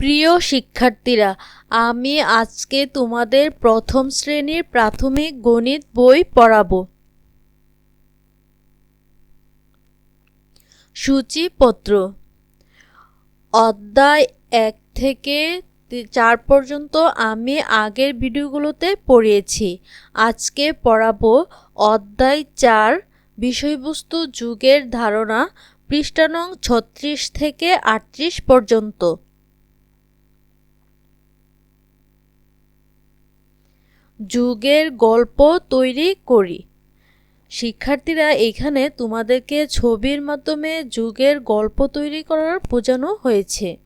প্রিয় শিক্ষার্থীরা, আমি আজকে তোমাদের প্রথম শ্রেণির প্রাথমিক গণিত বই পড়াবো। সূচিপত্র। অধ্যায় এক থেকে চার পর্যন্ত আমি আগের ভিডিওগুলোতে পড়িয়েছি। আজকে পড়াবো অধ্যায় চার, বিষয়বস্তু যুগের ধারণা পৃষ্ঠানং ছত্রিশ থেকে আটত্রিশ পর্যন্ত। যুগের গল্প তৈরি করি। শিক্ষার্থীরা এখানে তোমাদেরকে ছবির মাধ্যমে যুগের গল্প তৈরি করার বোঝানো হয়েছে।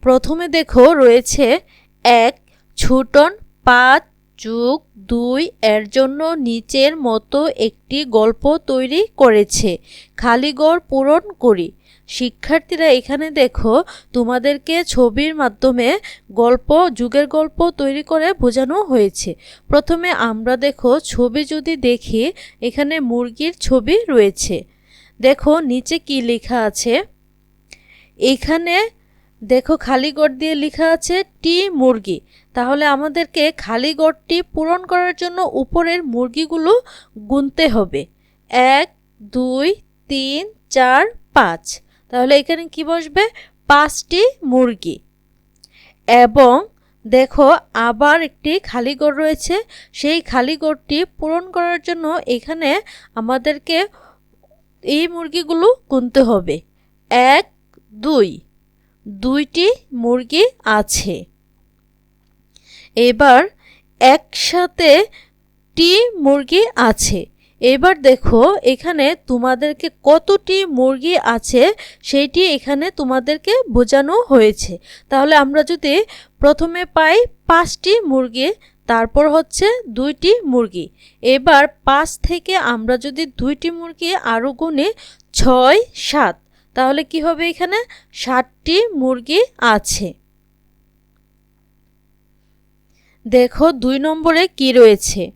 প্রথমে দেখো রয়েছে এক ছুটন পাঁচ যুগ দুই এর জন্য নিচের মতো একটি গল্প তৈরি করেছে। খালিগড় পূরণ করি। শিক্ষার্থীরা এখানে দেখো, তোমাদেরকে ছবির মাধ্যমে গল্প, যুগের গল্প তৈরি করে বোঝানো হয়েছে। প্রথমে আমরা দেখো, ছবি যদি দেখি, এখানে মুরগির ছবি রয়েছে। দেখো, নিচে কি লেখা আছে? এখানে দেখো খালি গড় দিয়ে লেখা আছে টি মুরগি। তাহলে আমাদেরকে খালি গড়টি পূরণ করার জন্য উপরের মুরগিগুলো গুনতে হবে। এক, দুই, তিন, চার, পাঁচ। তাহলে এখানে কি বসবে? পাঁচটি মুরগি। এবং দেখো আবার একটি খালি গড় রয়েছে। সেই খালি গড়টি পূরণ করার জন্য এখানে আমাদেরকে এই মুরগিগুলো গুনতে হবে। এক, দুই। দুইটি মুরগি আছে। এবার একসাথে টি মুরগি আছে। এবার দেখো, এখানে তোমাদেরকে কতটি মুরগি আছে সেইটি এখানে তোমাদেরকে বোঝানো হয়েছে। তাহলে আমরা যদি প্রথমে পাই পাঁচটি মুরগি, তারপর হচ্ছে দুইটি মুরগি। এবার পাঁচ থেকে আমরা যদি দুইটি মুরগি আরও গুণি ছয়, সাত। তাহলে কি হবে এখানে? ষাটটি মুরগি আছে। দেখো, দুই নম্বরে কি রয়েছে?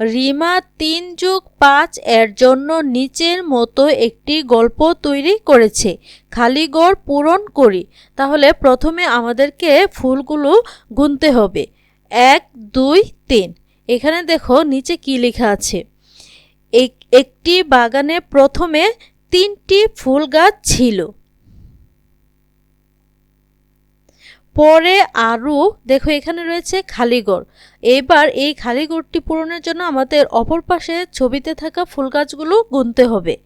রিমা তিন যুগ পাঁচ এর জন্য নিচের মতো একটি গল্প তৈরি করেছে। খালি গড় পূরণ করি। তাহলে প্রথমে আমাদেরকে ফুলগুলো গুনতে হবে। এক, দুই, তিন। এখানে দেখো, নিচে কি লেখা আছে? একটি বাগানে প্রথমে তিনটি ফুল গাছ ছিল। পরে আরও, দেখো এখানে রয়েছে খালিগড়। এবার এই খালিগড়টি পূরণের জন্য আমাদের অপর পাশে ছবিতে থাকা ফুল গাছগুলো গুনতে হবে।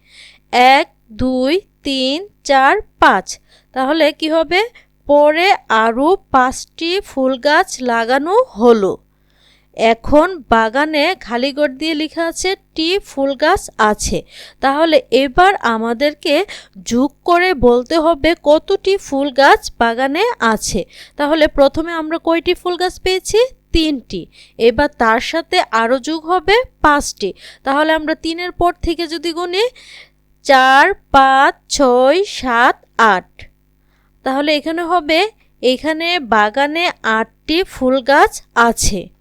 এক, দুই, তিন, চার, পাঁচ। তাহলে কি হবে? পরে আরও পাঁচটি ফুল গাছ লাগানো হলো। এখন বাগানে খালি গড় দিয়ে লেখা আছে, টি ফুল গাছ আছে। তাহলে এবার আমাদেরকে যোগ করে বলতে হবে কতটি ফুল গাছ বাগানে আছে। তাহলে প্রথমে আমরা কয়টি ফুল গাছ পেয়েছি? তিনটি। এবার তার সাথে আরও যোগ হবে পাঁচটি। তাহলে আমরা তিনের পর থেকে যদি গুনি, চার, পাঁচ, ছয়, সাত, আট। তাহলে এখানে হবে, এখানে বাগানে আটটি ফুল গাছ আছে।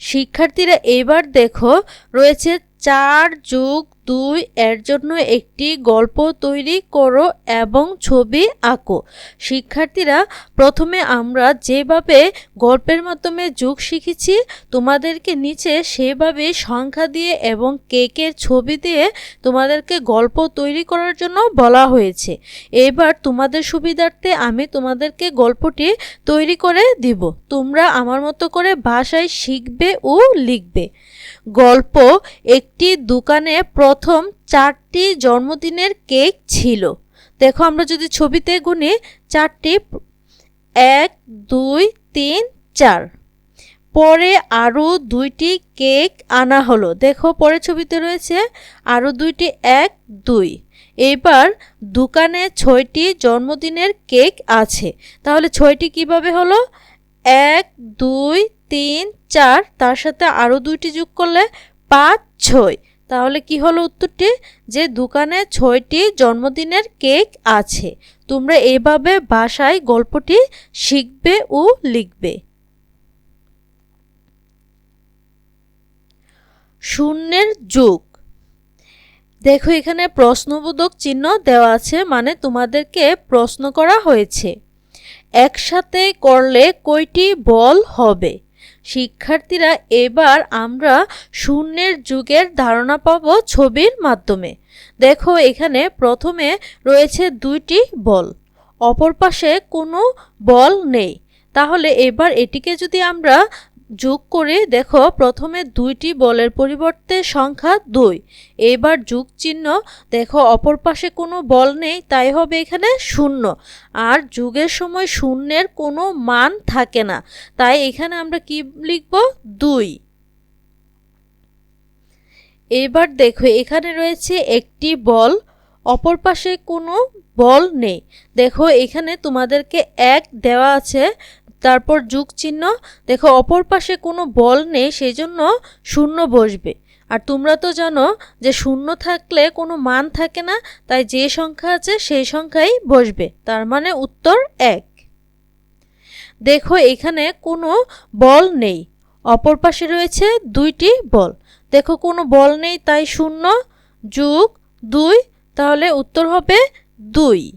শিক্ষার্থীরা এবার দেখো রয়েছে চার যুগ দুই এর জন্য একটি গল্প তৈরি করো এবং ছবি আঁকো। শিক্ষার্থীরা, প্রথমে আমরা যেভাবে গল্পের মাধ্যমে যুগ শিখেছি, তোমাদেরকে নিচে সেভাবে সংখ্যা দিয়ে এবং কেকের ছবি দিয়ে তোমাদেরকে গল্প তৈরি করার জন্য বলা হয়েছে। এবার তোমাদের সুবিধার্থে আমি তোমাদেরকে গল্পটি তৈরি করে দিব। তোমরা আমার মতো করে ভাষায় শিখবে ও লিখবে। গল্প একটি দোকানে প্রথম চারটি জন্মদিনের কেক ছিল। দেখো আমরা যদি ছবিতে গুনি, চারটি এক, দুই, তিন, চার। পরে আরও দুইটি কেক আনা হলো। দেখো পরে ছবিতে রয়েছে, আরও দুইটি, এক, দুই। এবার দোকানে ছয়টি জন্মদিনের কেক আছে। তাহলে ছয়টি কীভাবে হলো? এক, দুই, তিন, চার, তার সাথে আরও দুইটি যোগ করলে পাঁচ, ছয়। তাহলে কি হলো উত্তরটি? যে দোকানে ছয়টি জন্মদিনের কেক আছে। তোমরা এভাবে বাসায় গল্পটি শিখবে ও লিখবে। শূন্যের যুগ। দেখো, এখানে প্রশ্নবোধক চিহ্ন দেওয়া আছে মানে তোমাদেরকে প্রশ্ন করা হয়েছে। একসাথে করলে কয়টি বল হবে? শিক্ষার্থীরা এবার আমরা শূন্যের যুগের ধারণা পাব ছবির মাধ্যমে। দেখো এখানে প্রথমে রয়েছে দুইটি বল। অপর পাশে কোনো বল নেই। তাহলে এবার এটিকে যদি আমরা যোগ করে দেখো, প্রথমে দুইটি বলের পরিবর্তে সংখ্যা দুই। এবার যুগ চিহ্ন, দেখো, অপর পাশে কোনো বল নেই, তাই হবে এখানে শূন্য। আর যুগের সময় শূন্যের কোনো মান থাকে না, তাই এখানে আমরা কি লিখব? দুই। এবার দেখো, এখানে রয়েছে একটি বল, অপর পাশে কোনো বল নেই। দেখো, এখানে তোমাদেরকে এক দেওয়া আছে তারপর যুগ চিহ্ন। দেখো, অপর পাশে কোনো বল নেই সেই জন্য শূন্য বসবে। আর তোমরা তো জানো যে শূন্য থাকলে কোনো মান থাকে না, তাই যে সংখ্যা আছে সেই সংখ্যাই বসবে। তার মানে উত্তর এক। দেখো, এখানে কোনো বল নেই। অপর পাশে রয়েছে দুইটি বল। দেখো, কোনো বল নেই, তাই শূন্য, যুগ, দুই, তাহলে উত্তর হবে দুই।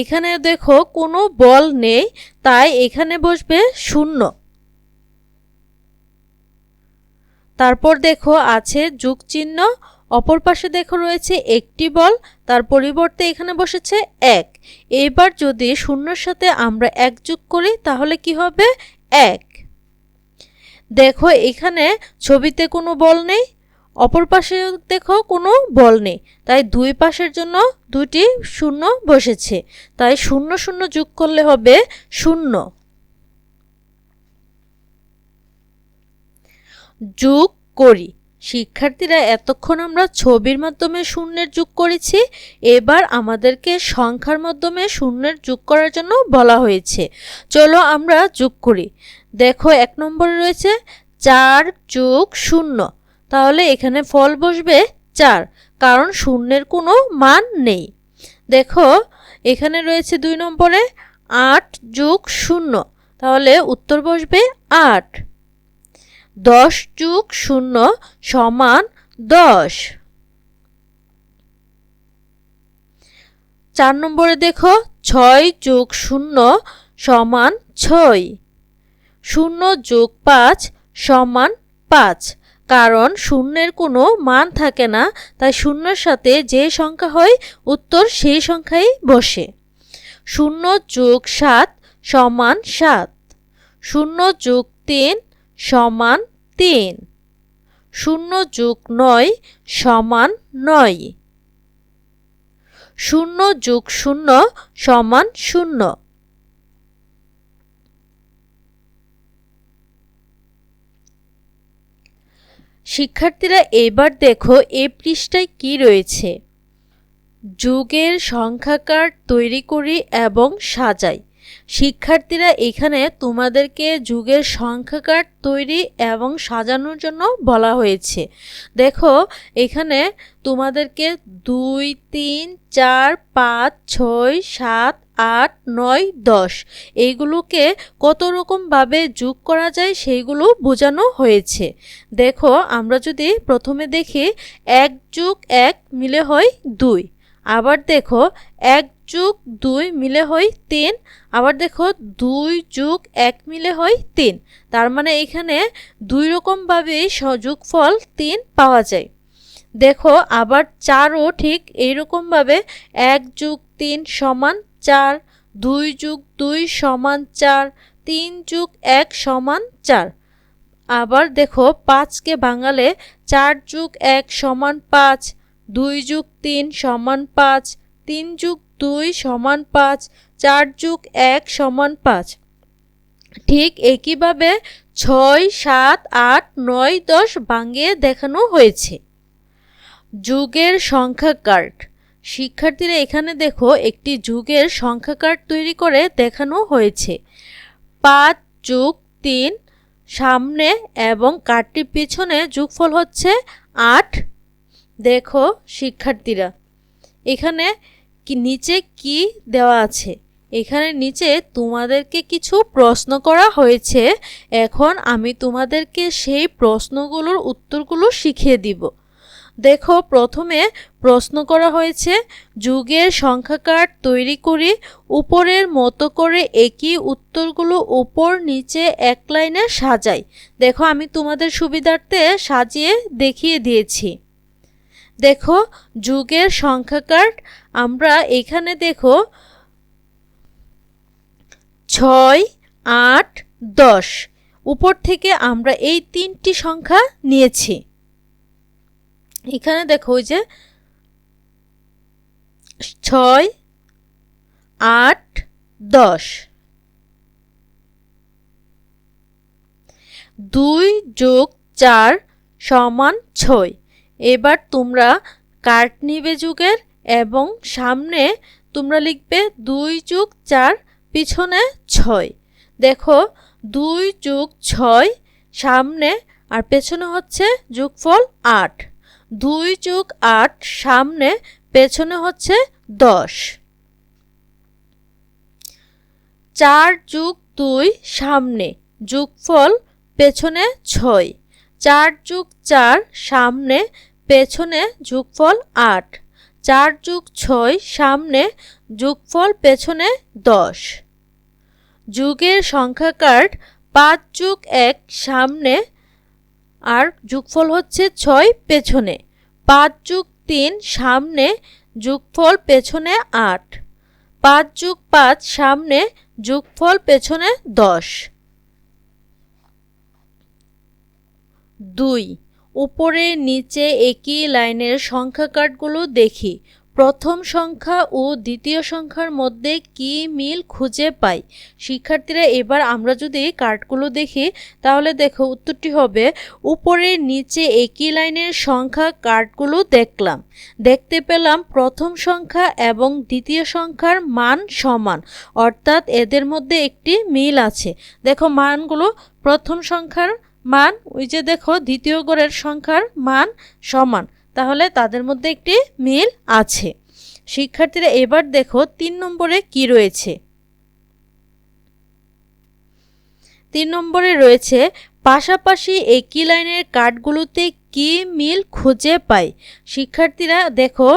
এখানে দেখো কোনো বল নেই, তাই এখানে বসবে শূন্য। তারপর দেখো আছে যুগ চিহ্ন, অপর পাশে দেখো রয়েছে একটি বল, তার পরিবর্তে এখানে বসেছে এক। এবার যদি শূন্যর সাথে আমরা এক যোগ করি, তাহলে কি হবে? এক। দেখো এখানে ছবিতে কোনো বল নেই অপর পাশে দেখো কোনো বল নেই। তাই দুই পাশের জন্য দুটি শূন্য বসেছে। তাই শূন্য শূন্য যোগ করলে হবে শূন্য। যোগ করি। শিক্ষার্থীরা, এতক্ষণ আমরা ছবির মাধ্যমে শূন্যের যোগ করেছি। এবার আমাদেরকে সংখ্যার মাধ্যমে শূন্যের যোগ করার জন্য বলা হয়েছে। চলো আমরা যোগ করি। দেখো, এক নম্বরে রয়েছে চার যোগ শূন্য। তাহলে এখানে ফল বসবে চার, কারণ শূন্যের কোনো মান নেই। দেখো, এখানে রয়েছে দুই নম্বরে আট যোগ শূন্য, তাহলে উত্তর বসবে আট। দশ যোগ শূন্য সমান দশ। চার নম্বরে দেখো, ছয় যোগ শূন্য সমান ছয়। শূন্য যোগ পাঁচ সমান পাঁচ। কারণ শূন্যের কোনো মান থাকে না, তাই শূন্যের সাথে যে সংখ্যা হয়, উত্তর সেই সংখ্যাই বসে। শূন্য যোগ সাত সমান সাত। শূন্য যোগ তিন সমান তিন। শূন্য যোগ নয় সমান নয়। শূন্য যোগ শূন্য সমান শূন্য। শিক্ষার্থীরা এবার দেখো এ পৃষ্ঠায় কি রয়েছে। যুগের সংখ্যাকার তৈরি করি এবং সাজাই। শিক্ষার্থীরা এখানে তোমাদেরকে যুগের সংখ্যাকার তৈরি এবং সাজানোর জন্য বলা হয়েছে। দেখো, এখানে তোমাদেরকে দুই, তিন, চার, পাঁচ, ছয়, সাত আট, নয়, দশ। এইগুলোকে কত রকমভাবে যোগ করা যায় সেইগুলো বোঝানো হয়েছে। দেখো, আমরা যদি প্রথমে দেখি, এক যুগ এক মিলে হয় দুই। আবার দেখো, এক যুগ দুই মিলে হয় তিন। আবার দেখো, দুই যুগ এক মিলে হয় তিন। তার মানে এখানে দুই রকমভাবেই ফল তিন পাওয়া যায়। দেখো, আবার চারও ঠিক এইরকমভাবে এক যুগ তিন সমান চার, দুই যুগ দুই সমান চার, তিন যুগ এক সমান চার। আবার দেখো, পাঁচকে বাঙালে চার যুগ এক সমান পাঁচ, দুই যুগ তিন সমান পাঁচ, তিন যুগ দুই সমান পাঁচ, চার যুগ এক সমান পাঁচ। ঠিক একইভাবে ছয়, সাত, আট, নয়, দশ ভাঙিয়ে দেখানো হয়েছে। যুগের সংখ্যা কার্ড শিক্ষার্থীরা এখানে দেখো একটি যুগের সংখ্যা কার্ড তৈরি করে দেখানো হয়েছে। পাঁচ যুগ তিন, সামনে এবং কার্ডটির পিছনে যুগফল হচ্ছে আট। দেখো শিক্ষার্থীরা, এখানে কি নিচে কি দেওয়া আছে? এখানে নিচে তোমাদেরকে কিছু প্রশ্ন করা হয়েছে। এখন আমি তোমাদেরকে সেই প্রশ্নগুলোর উত্তরগুলো শিখিয়ে দিব। দেখো, প্রথমে প্রশ্ন করা হয়েছে, যুগের সংখ্যা কার্ড তৈরি করি, উপরের মতো করে একই উত্তরগুলো উপর নিচে এক লাইনে সাজাই। দেখো, আমি তোমাদের সুবিধার্থে সাজিয়ে দেখিয়ে দিয়েছি। দেখো, যুগের সংখ্যা কার্ড আমরা এখানে দেখো, ছয়, আট, দশ। উপর থেকে আমরা এই তিনটি সংখ্যা নিয়েছি। এখানে দেখো ওই যে ছয়, আট, দশ। দুই যোগ চার সমান ছয়। এবার তোমরা কার্ট নিবে যুগের এবং সামনে তোমরা লিখবে দুই যোগ চার পিছনে ছয়। দেখো, দুই যোগ ছয় সামনে আর পেছনে হচ্ছে যোগফল আট। দুই যোগ আট, সামনে, পেছনে হচ্ছে দশ। চার যুগ দুই, সামনে, যোগফল পেছনে ছয়। চার যুগ চার, সামনে, পেছনে যোগফল আট। চার যুগ ছয়, সামনে, যোগফল পেছনে দশ। যুগের সংখ্যা কার্ড পাঁচ যোগ এক, সামনে আর যোগফল হচ্ছে ছয় পেছনে। পাঁচ যুগ তিন, সামনে যোগফল পেছনে আট। পাঁচ যুগ পাঁচ, সামনে যোগফল পেছনে দশ। দুই। উপরে, নিচে, একই লাইনের সংখ্যা কার্ডগুলো দেখি। প্রথম সংখ্যা ও দ্বিতীয় সংখ্যার মধ্যে কি মিল খুঁজে পাই? শিক্ষার্থীরা, এবার আমরা যদি কার্ডগুলো দেখি, তাহলে দেখো উত্তরটি হবে, উপরে নিচে একই লাইনের সংখ্যা কার্ডগুলো দেখলাম। দেখতে পেলাম প্রথম সংখ্যা এবং দ্বিতীয় সংখ্যার মান সমান, অর্থাৎ এদের মধ্যে একটি মিল আছে। দেখো মানগুলো, প্রথম সংখ্যার মান, ওই যে দেখো দ্বিতীয় গড়ের সংখ্যার মান সমান। তাহলে তাদের মধ্যে একটি মিল আছে। শিক্ষার্থীরা এবার দেখো তিন নম্বরে কি রয়েছে। তিন নম্বরে রয়েছে, পাশাপাশি একই লাইনের কার্ডগুলোতে কি মিল খুঁজে পাই শিক্ষার্থীরা দেখো,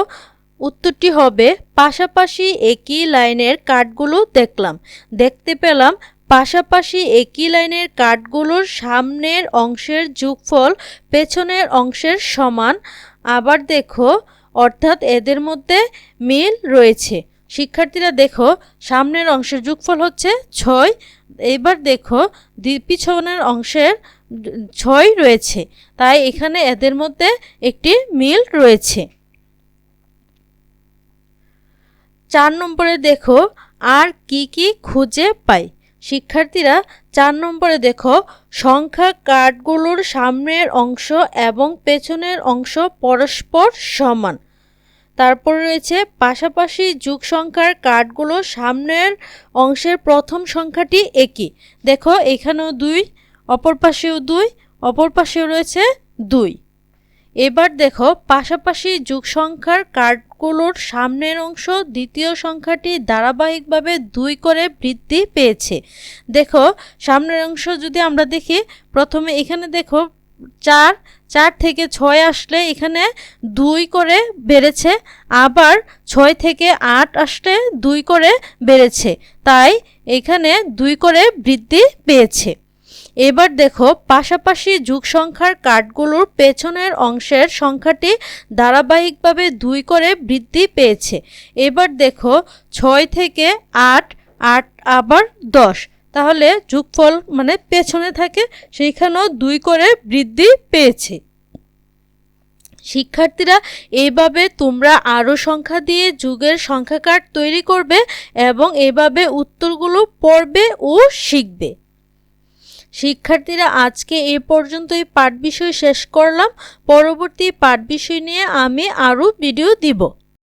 উত্তরটি হবে, পাশাপাশি একই লাইনের কার্ডগুলো দেখলাম। দেখতে পেলাম, পাশাপাশি একই লাইনের কাঠগুলোর সামনের অংশের যোগফল পেছনের অংশের সমান আবার দেখো, অর্থাৎ এদের মধ্যে মিল রয়েছে। শিক্ষার্থীরা দেখো, সামনের অংশের যোগফল হচ্ছে ছয় এবার দেখো পিছনের অংশের ছয় রয়েছে। তাই এখানে এদের মধ্যে একটি মিল রয়েছে। চার নম্বরে দেখো, আর কি কি খুঁজে পাই? শিক্ষার্থীরা চার নম্বরে দেখো, সংখ্যা কার্ডগুলোর সামনের অংশ এবং পেছনের অংশ পরস্পর সমান। তারপর রয়েছে, পাশাপাশি যুগ সংখ্যার কার্ডগুলো সামনের অংশের প্রথম সংখ্যাটি একই। দেখো, এখানেও দুই, অপর পাশেও দুই, অপর পাশেও রয়েছে দুই। এবার দেখো, পাশাপাশি যুগ সংখ্যার কার্ডগুলোর সামনের অংশ দ্বিতীয় সংখ্যাটি ধারাবাহিকভাবে দুই করে বৃদ্ধি পেয়েছে। দেখো, সামনের অংশ যদি আমরা দেখি, প্রথমে এখানে দেখো, চার চার থেকে ছয় আসলে এখানে দুই করে বেড়েছে, আবার ছয় থেকে আট আসলে দুই করে বেড়েছে। তাই এখানে দুই করে বৃদ্ধি পেয়েছে। এবার দেখো, পাশাপাশি যুগ সংখ্যার কাঠগুলোর পেছনের অংশের সংখ্যাটি ধারাবাহিকভাবে দুই করে বৃদ্ধি পেয়েছে। এবার দেখো, ছয় থেকে আট আট আবার দশ। তাহলে যুগফল মানে পেছনে থাকে, সেইখানেও দুই করে বৃদ্ধি পেয়েছে। শিক্ষার্থীরা এইভাবে তোমরা আরও সংখ্যা দিয়ে যুগের সংখ্যা কার্ড তৈরি করবে এবং এভাবে উত্তরগুলো পড়বে ও শিখবে। শিক্ষার্থীরা আজকে এ পর্যন্তই পাঠ বিষয় শেষ করলাম। পরবর্তী পাঠ বিষয় নিয়ে আমি আরও ভিডিও দিব।